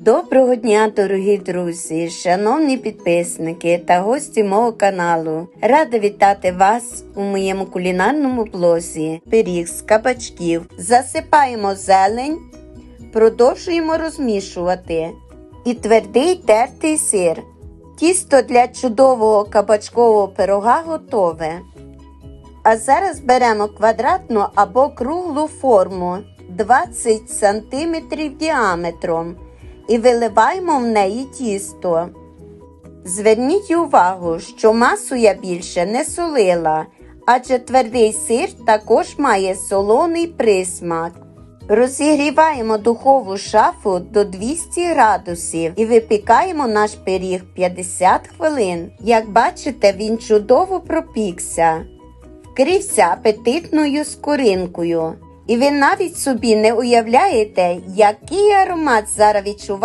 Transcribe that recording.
Доброго дня, дорогі друзі, шановні підписники та гості мого каналу. Рада вітати вас у моєму кулінарному блозі. Пиріг з кабачків. Засипаємо зелень, продовжуємо розмішувати. І твердий тертий сир. Тісто для чудового кабачкового пирога готове. А зараз беремо квадратну або круглу форму 20 см діаметром і виливаємо в неї тісто. Зверніть увагу, що масу я більше не солила, адже твердий сир також має солоний присмак. Розігріваємо духову шафу до 200 градусів і випікаємо наш пиріг 50 хвилин. Як бачите, він чудово пропікся, вкрився апетитною скоринкою. І ви навіть собі не уявляєте, який аромат зараз відчуваєте.